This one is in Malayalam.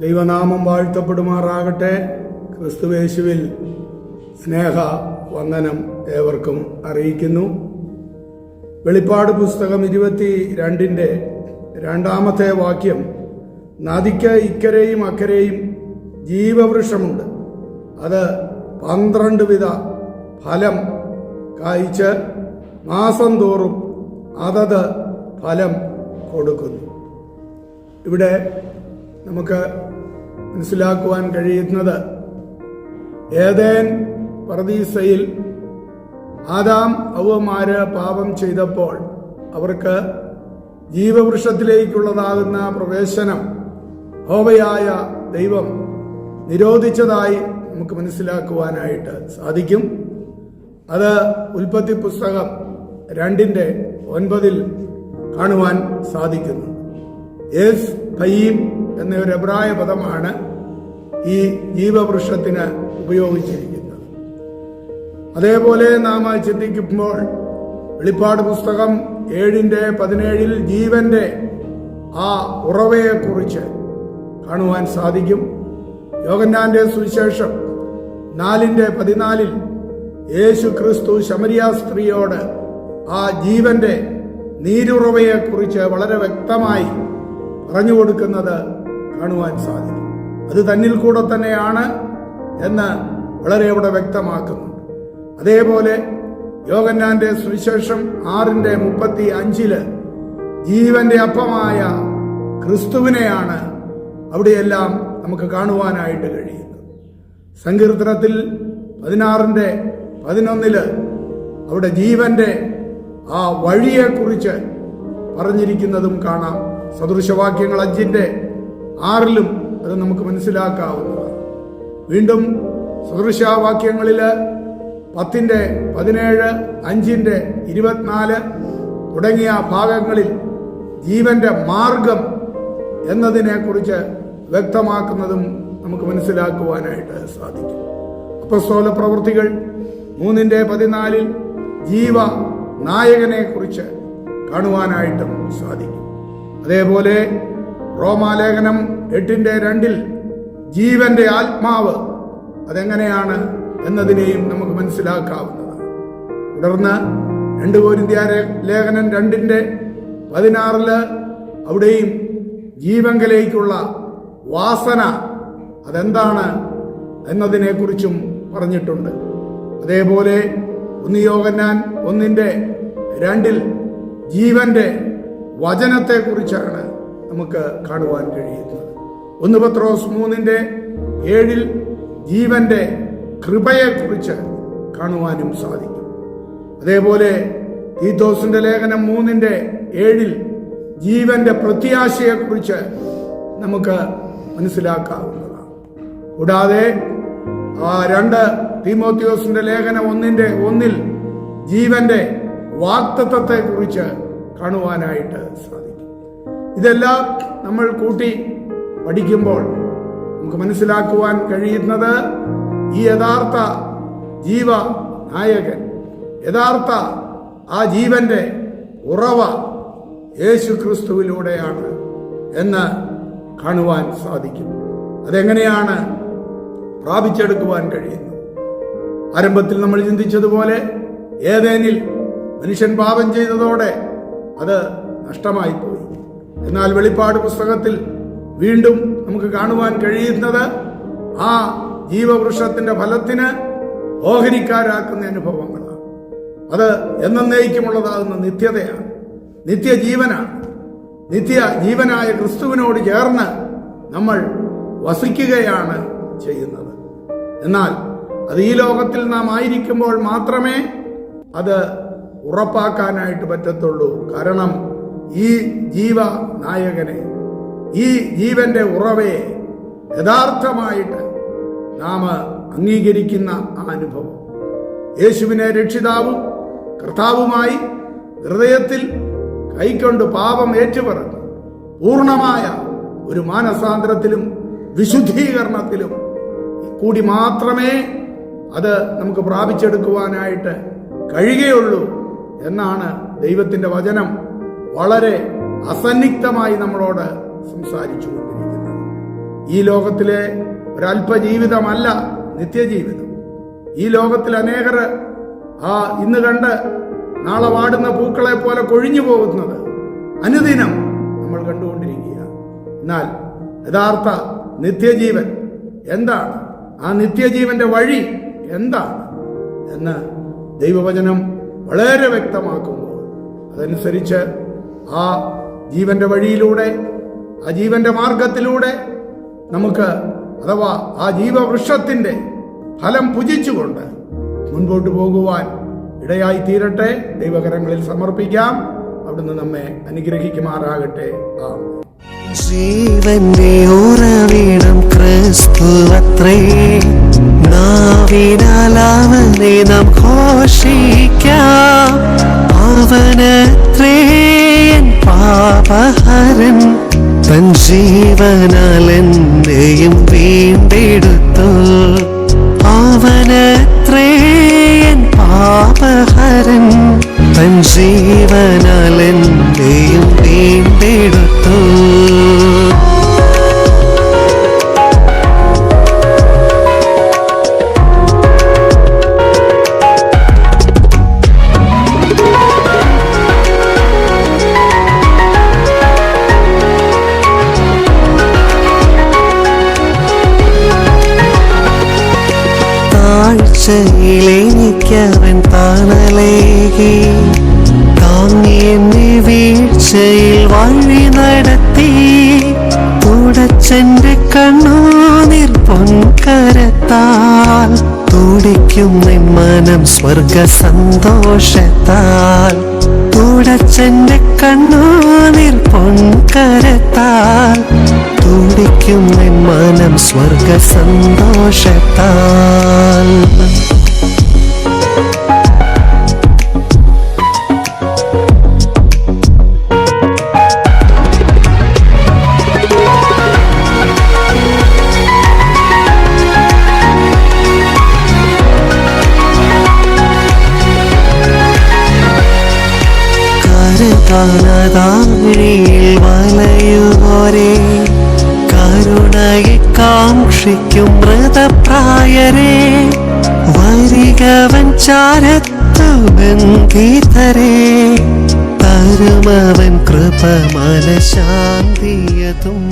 ദൈവനാമം വാഴ്ത്തപ്പെടുമാറാകട്ടെ. ക്രിസ്തുവേശുവിൽ സ്നേഹ വന്ദനം ഏവർക്കും അറിയിക്കുന്നു. വെളിപ്പാട് പുസ്തകം ഇരുപത്തി രണ്ടിന്റെ രണ്ടാമത്തെ വാക്യം നദിക്ക് ഇക്കരെയും അക്കരെയും ജീവവൃക്ഷമുണ്ട്. അത് പന്ത്രണ്ട് വിധ ഫലം കായ്ച്ച് മാസം തോറും അതത് ഫലം കൊടുക്കുന്നു. ഇവിടെ നമുക്ക് മനസ്സിലാക്കുവാൻ കഴിയുന്നത് ഏതേൻ പറദീസയിൽ ആദാം ഔവമാര് പാപം ചെയ്തപ്പോൾ അവർക്ക് ജീവവൃക്ഷത്തിലേക്കുള്ളതാകുന്ന പ്രവേശനം ഹോവയായ ദൈവം നിരോധിച്ചതായി നമുക്ക് മനസ്സിലാക്കുവാനായിട്ട് സാധിക്കും. അത് ഉൽപ്പത്തി പുസ്തകം രണ്ടിന്റെ ഒൻപതിൽ കാണുവാൻ സാധിക്കുന്നു. യേസ് ഫയീം എന്ന ഒരു അഭിപ്രായ പദമാണ് ഈ ജീവവൃക്ഷത്തിന് ഉപയോഗിച്ചിരിക്കുന്നത്. അതേപോലെ നാം ചിന്തിക്കുമ്പോൾ വെളിപ്പാട് പുസ്തകം ഏഴിന്റെ പതിനേഴിൽ ജീവന്റെ ആ ഉറവയെക്കുറിച്ച് കാണുവാൻ സാധിക്കും. യോഗന്നാന്റെ സുവിശേഷം നാലിന്റെ പതിനാലിൽ യേശു ക്രിസ്തു ശമരിയ സ്ത്രീയോട് ആ ജീവന്റെ നീരുറവയെക്കുറിച്ച് വളരെ വ്യക്തമായി പറഞ്ഞു കൊടുക്കുന്നത് കാണുവാൻ സാധിക്കും. അത് തന്നിൽ കൂടെ തന്നെയാണ് എന്ന് വളരെ ഇവിടെ വ്യക്തമാക്കുന്നുണ്ട്. അതേപോലെ യോഗന്നാന്റെ സുവിശേഷം ആറിന്റെ മുപ്പത്തി അഞ്ചിൽ ജീവന്റെ അപ്പമായ ക്രിസ്തുവിനെയാണ് അവിടെയെല്ലാം നമുക്ക് കാണുവാനായിട്ട് കഴിയുന്നത്. സങ്കീർത്തനത്തിൽ പതിനാറിന്റെ പതിനൊന്നിൽ അവിടെ ജീവന്റെ ആ വഴിയെക്കുറിച്ച് പറഞ്ഞിരിക്കുന്നതും കാണാം. സദൃശവാക്യങ്ങൾ അഞ്ചിന്റെ ആറിലും അത് നമുക്ക് മനസ്സിലാക്കാവുന്നതാണ്. വീണ്ടും സദൃശവാക്യങ്ങളിൽ പത്തിന്റെ പതിനേഴ് അഞ്ചിന്റെ ഇരുപത്തിനാല് തുടങ്ങിയ ഭാഗങ്ങളിൽ ജീവന്റെ മാർഗം എന്നതിനെക്കുറിച്ച് വ്യക്തമാക്കുന്നതും നമുക്ക് മനസ്സിലാക്കുവാനായിട്ട് സാധിക്കും. അപ്പസ്തോല പ്രവൃത്തികൾ മൂന്നിന്റെ പതിനാലിൽ ജീവ നായകനെ കുറിച്ച് കാണുവാനായിട്ടും സാധിക്കും. അതേപോലെ റോമാലേഖനം എട്ടിന്റെ രണ്ടിൽ ജീവന്റെ ആത്മാവ് അതെങ്ങനെയാണ് എന്നതിനെയും നമുക്ക് മനസ്സിലാക്കാവുന്നതാണ്. തുടർന്ന് രണ്ട് കോരിന്ത്യ ലേഖനം രണ്ടിന്റെ പതിനാറിൽ അവിടെയും ജീവങ്കലേക്കുള്ള വാസന അതെന്താണ് എന്നതിനെക്കുറിച്ചും പറഞ്ഞിട്ടുണ്ട്. അതേപോലെ ഒന്ന് യോഗന്നാൻ ഒന്നിന്റെ രണ്ടിൽ ജീവന്റെ വചനത്തെക്കുറിച്ചാണ് നമുക്ക് കാണുവാൻ കഴിയുന്നത്. ഒന്ന് പത്രോസ് മൂന്നിന്റെ ഏഴിൽ ജീവന്റെ കൃപയെക്കുറിച്ച് കാണുവാനും സാധിക്കും. അതേപോലെ തീത്തോസിന്റെ ലേഖനം മൂന്നിന്റെ ഏഴിൽ ജീവന്റെ പ്രത്യാശയെക്കുറിച്ച് നമുക്ക് മനസ്സിലാക്കാവുന്നതാണ്. കൂടാതെ ആ രണ്ട് തീമോത്യോസിന്റെ ലേഖനം ഒന്നിന്റെ ഒന്നിൽ ജീവന്റെ വാക്തത്വത്തെ കുറിച്ച് കാണുവാനായിട്ട് സാധിക്കും. ഇതെല്ലാം നമ്മൾ കൂട്ടി പഠിക്കുമ്പോൾ നമുക്ക് മനസ്സിലാക്കുവാൻ കഴിയുന്നത് ഈ യഥാർത്ഥ ജീവ നായകൻ യഥാർത്ഥ ആ ജീവന്റെ ഉറവ യേശു ക്രിസ്തുവിലൂടെയാണ് എന്ന് കാണുവാൻ സാധിക്കും. അതെങ്ങനെയാണ് പ്രാപിച്ചെടുക്കുവാൻ കഴിയുന്നത്? ആരംഭത്തിൽ നമ്മൾ ചിന്തിച്ചതുപോലെ ഏതേനിൽ മനുഷ്യൻ പാപം ചെയ്തതോടെ അത് നഷ്ടമായി പോയി എന്നാൽ വെളിപ്പാട് പുസ്തകത്തിൽ വീണ്ടും നമുക്ക് കാണുവാൻ കഴിയുന്നത് ആ ജീവവൃക്ഷത്തിന്റെ ഫലത്തിന് ഓഹരിക്കാരാക്കുന്ന അനുഭവങ്ങളാണ്. അത് എന്നേക്കുമുള്ളതാകുന്ന നിത്യതയാണ്. നിത്യജീവനാണ്. നിത്യ ജീവനായ ക്രിസ്തുവിനോട് ചേർന്ന് നമ്മൾ വസിക്കുകയാണ് ചെയ്യുന്നത്. എന്നാൽ അത് ഈ ലോകത്തിൽ നാം ആയിരിക്കുമ്പോൾ മാത്രമേ അത് ഉറപ്പാക്കാനായിട്ട് പറ്റത്തുള്ളൂ. കാരണം ഈ ജീവ നായകനെ ഈ ജീവന്റെ ഉറവയെ യഥാർത്ഥമായിട്ട് നാം അംഗീകരിക്കുന്ന ആ അനുഭവം. യേശുവിനെ രക്ഷിതാവും കർത്താവുമായി ഹൃദയത്തിൽ കൈക്കൊണ്ട് പാപം ഏറ്റുപറഞ്ഞു പൂർണമായ ഒരു മാനസാന്തരത്തിലും വിശുദ്ധീകരണത്തിലും കൂടി മാത്രമേ അത് നമുക്ക് പ്രാപിച്ചെടുക്കുവാനായിട്ട് കഴിയുകയുള്ളൂ. എന്നാണ് ദൈവത്തിന്റെ വചനം. വളരെ അസന്നിഗ്ധമായി നമ്മളോട് സംസാരിച്ചു കൊണ്ടിരിക്കുന്നത് ഈ ലോകത്തിലെ ഒരല്പ ജീവിതമല്ല നിത്യജീവിതം. ഈ ലോകത്തിൽ അനേകർ ആ ഇന്ന് കണ്ട് നാളെ വാടുന്ന പൂക്കളെ പോലെ കൊഴിഞ്ഞു പോകുന്നത് അനുദിനം നമ്മൾ കണ്ടുകൊണ്ടിരിക്കുകയാണ്. എന്നാൽ യഥാർത്ഥ നിത്യജീവൻ എന്താണ്? ആ നിത്യജീവന്റെ വഴി എന്താണ്? എന്ന് ദൈവവചനം വളരെ വ്യക്തമാക്കുമ്പോൾ അതനുസരിച്ച് ആ ജീവന്റെ വഴിയിലൂടെ ആ ജീവന്റെ മാർഗത്തിലൂടെ നമുക്ക് അഥവാ ആ ജീവവൃക്ഷത്തിന്റെ ഫലം പുജിച്ചുകൊണ്ട് മുൻപോട്ട് പോകുവാൻ ഇടയായി തീരട്ടെ. ദൈവകരങ്ങളിൽ സമർപ്പിക്കാം. അവിടുന്ന് നമ്മെ അനുഗ്രഹിക്കുമാറാകട്ടെ. ആ ജീവന്റെ ഉറവിടം ക്രിസ്തുവത്രേ നാവിനാൽ അവനെ നാം ഘോഷിക്കാം. പാപഹരൻ. തൻ ജീവനാൽ എന്നെയും വീണ്ടെടുത്തു. അവനത്രേ പാപഹരൻ. തൻ ജീവനാൽ എന്നെയും വീണ്ടെടുത്തു. താഴ്ചയിലെനിക്കവൻ താണലേകി താങ്ങി എന്നെ വീഴ്ചയിൽ വഴി നടത്തി. തുടച്ചെന്റെ കണ്ണൂനിർ പൊൻകരത്താൽ തുടിക്കും നിൻ മനം സ്വർഗ സന്തോഷത്താൽ തുടച്ചെന്റെ കണ്ണൂനിർ മനം സ്വർഗ സന്തോഷത്താൽ കരുതാനതാഴിയിൽ കാക്ഷിക്കും മൃതപ്രായരെ. വരികവൻ ചാരത്തു ബന്ധിതരെ തരുമവൻ കൃപ മനശാന്തിയതും